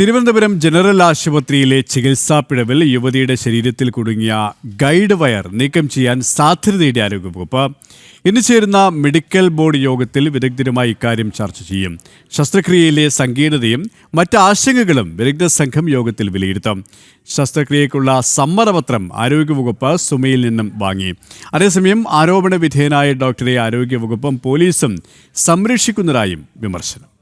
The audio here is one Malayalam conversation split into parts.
തിരുവനന്തപുരം ജനറൽ ആശുപത്രിയിലെ ചികിത്സാ പിഴവിൽ യുവതിയുടെ ശരീരത്തിൽ കുടുങ്ങിയ ഗൈഡ് വയർ നീക്കം ചെയ്യാൻ സാധ്യതയുടെ ആരോഗ്യവകുപ്പ് ഇന്ന് ചേരുന്ന മെഡിക്കൽ ബോർഡ് യോഗത്തിൽ വിദഗ്ധരുമായി ഇക്കാര്യം ചർച്ച ചെയ്യും. ശസ്ത്രക്രിയയിലെ സങ്കീർണതയും മറ്റ് ആശങ്കകളും വിദഗ്ധ സംഘം യോഗത്തിൽ വിലയിരുത്തും. ശസ്ത്രക്രിയയ്ക്കുള്ള സമ്മതപത്രം ആരോഗ്യവകുപ്പ് സുമയിൽ നിന്നും വാങ്ങി. അതേസമയം ആരോപണ വിധേയനായ ഡോക്ടറെ ആരോഗ്യവകുപ്പും പോലീസും സംരക്ഷിക്കുന്നതായും വിമർശനം.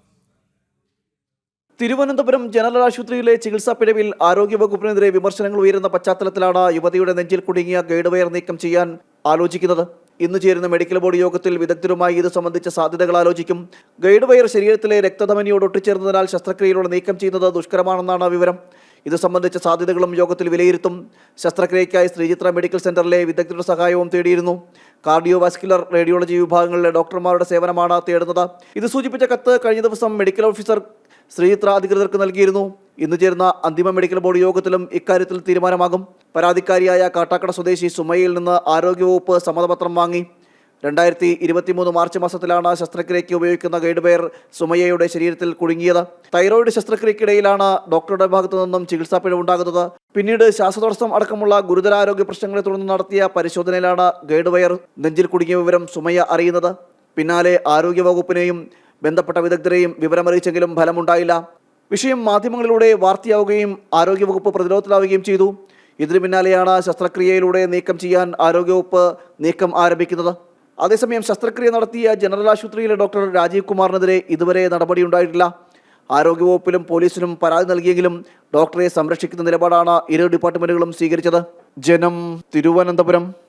തിരുവനന്തപുരം ജനറൽ ആശുപത്രിയിലെ ചികിത്സാ പിഴവിൽ ആരോഗ്യവകുപ്പിനെതിരെ വിമർശനങ്ങൾ ഉയരുന്ന പശ്ചാത്തലത്തിലാണ് യുവതിയുടെ നെഞ്ചിൽ കുടുങ്ങിയ ഗൈഡ് വയർ നീക്കം ചെയ്യാൻ ആലോചിക്കുന്നത്. ഇന്ന് ചേരുന്ന മെഡിക്കൽ ബോർഡ് യോഗത്തിൽ വിദഗ്ധരുമായി ഇത് സംബന്ധിച്ച സാധ്യതകൾ ആലോചിക്കും. ഗൈഡ് വയർ ശരീരത്തിലെ രക്തധമനിയോട് ഒട്ടിച്ചേർന്നതിനാൽ ശസ്ത്രക്രിയയിലൂടെ നീക്കം ചെയ്യുന്നത് ദുഷ്കരമാണെന്നാണ് വിവരം. ഇത് സംബന്ധിച്ച സാധ്യതകളും യോഗത്തിൽ വിലയിരുത്തും. ശസ്ത്രക്രിയയ്ക്കായി ശ്രീചിത്ര മെഡിക്കൽ സെന്ററിലെ വിദഗ്ധരുടെ സഹായവും തേടിയിരുന്നു. കാർഡിയോ വാസ്കുലർ റേഡിയോളജി വിഭാഗങ്ങളിലെ ഡോക്ടർമാരുടെ സേവനമാണ് തേടുന്നത്. ഇത് സൂചിപ്പിച്ച കത്ത് കഴിഞ്ഞ ദിവസം മെഡിക്കൽ ഓഫീസർ ശ്രീചിത്ര അധികൃതർക്ക് നൽകിയിരുന്നു. ഇന്ന് ചേരുന്ന അന്തിമ മെഡിക്കൽ ബോർഡ് യോഗത്തിലും ഇക്കാര്യത്തിൽ തീരുമാനമാകും. പരാതിക്കാരിയായ കാട്ടാക്കട സ്വദേശി സുമയിൽ നിന്ന് ആരോഗ്യവകുപ്പ് സമ്മതപത്രം വാങ്ങി. രണ്ടായിരത്തി ഇരുപത്തിമൂന്ന് മാർച്ച് മാസത്തിലാണ് ശസ്ത്രക്രിയയ്ക്ക് ഉപയോഗിക്കുന്ന ഗൈഡ് വയർ സുമയ്യയുടെ ശരീരത്തിൽ കുടുങ്ങിയത്. തൈറോയിഡ് ശസ്ത്രക്രിയക്കിടയിലാണ് ഡോക്ടറുടെ ഭാഗത്തു നിന്നും ചികിത്സാ പിഴവുണ്ടാകുന്നത്. പിന്നീട് ശ്വാസതടസ്സം അടക്കമുള്ള ഗുരുതരാരോഗ്യ പ്രശ്നങ്ങളെ തുടർന്ന് നടത്തിയ പരിശോധനയിലാണ് ഗൈഡ് വയർ നെഞ്ചിൽ കുടുങ്ങിയ വിവരം സുമയ്യ അറിയുന്നത്. പിന്നാലെ ആരോഗ്യവകുപ്പിനെയും ബന്ധപ്പെട്ട വിദഗ്ധരെയും വിവരമറിയിച്ചെങ്കിലും ഫലമുണ്ടായില്ല. വിഷയം മാധ്യമങ്ങളിലൂടെ വാർത്തയാവുകയും ആരോഗ്യവകുപ്പ് പ്രതിരോധത്തിലാവുകയും ചെയ്തു. ഇതിനു പിന്നാലെയാണ് ശസ്ത്രക്രിയയിലൂടെ നീക്കം ചെയ്യാൻ ആരോഗ്യവകുപ്പ് നീക്കം ആരംഭിക്കുന്നത്. അതേസമയം ശസ്ത്രക്രിയ നടത്തിയ ജനറൽ ആശുപത്രിയിലെ ഡോക്ടർ രാജീവ് കുമാറിനെതിരെ ഇതുവരെ നടപടിയുണ്ടായിട്ടില്ല. ആരോഗ്യവകുപ്പിലും പോലീസിനും പരാതി നൽകിയെങ്കിലും ഡോക്ടറെ സംരക്ഷിക്കുന്ന നിലപാടാണ് ഇരു ഡിപ്പാർട്ട്മെന്റുകളും സ്വീകരിച്ചത്. ജനം തിരുവനന്തപുരം.